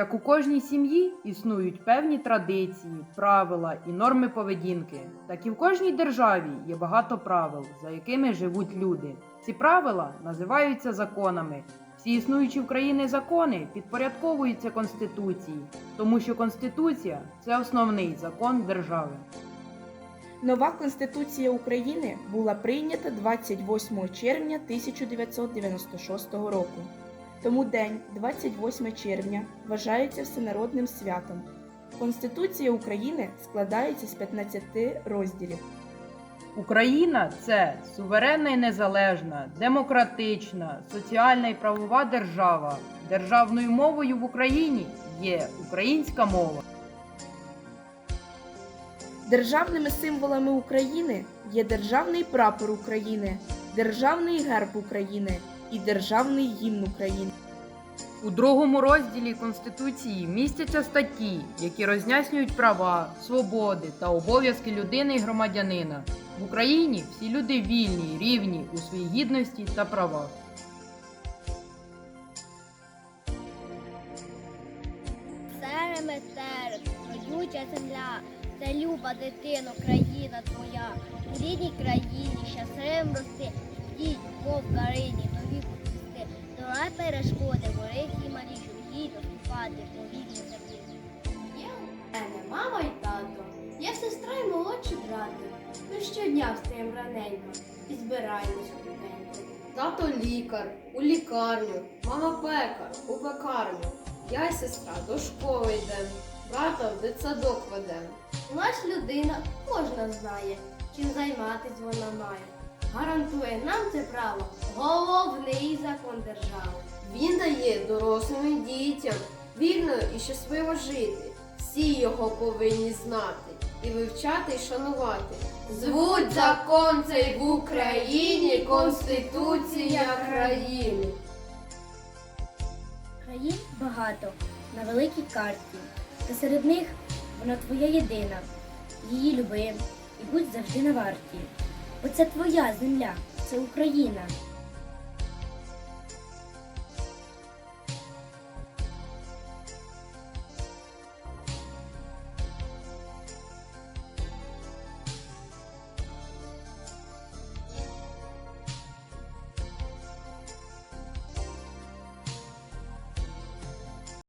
Як у кожній сім'ї існують певні традиції, правила і норми поведінки, так і в кожній державі є багато правил, за якими живуть люди. Ці правила називаються законами. Всі існуючі в країни закони підпорядковуються Конституції, тому що Конституція це основний закон держави. Нова Конституція України була прийнята 28 червня 1996 року. Тому день 28 червня вважається всенародним святом. Конституція України складається з 15 розділів. Україна це суверенна і незалежна, демократична, соціальна і правова держава. Державною мовою в Україні є українська мова. Державними символами України є державний прапор України, державний герб України і державний гімн України. У другому розділі Конституції містяться статті, які роз'яснюють права, свободи та обов'язки людини і громадянина. В Україні всі люди вільні, рівні у своїй гідності та правах. Сереме терен, родюча земля, це люба дитино, країна твоя. У рідній країні щасливим рости, діть, пусти. Долай перешкоди, великі і малі, щоб гідно ступати по вільній землі. Є у мене мама й тато, є сестра й молодші брати. Ми щодня встаємо раненько і збираємось худенько. Тато лікар у лікарню, мама пекар у пекарню. Я й сестра до школи йдем, брата в дитсадок ведем. У нас людина кожна знає, чим займатись вона має. Гарантує нам це право головний закон держави. Він дає дорослим і дітям вільно і щасливо жити. Всі його повинні знати і вивчати, і шанувати. Звуть закон цей в Україні Конституція країни. Країн багато на великій карті, та серед них вона твоя єдина. Її люби і будь завжди на варті. Бо це твоя земля, це Україна,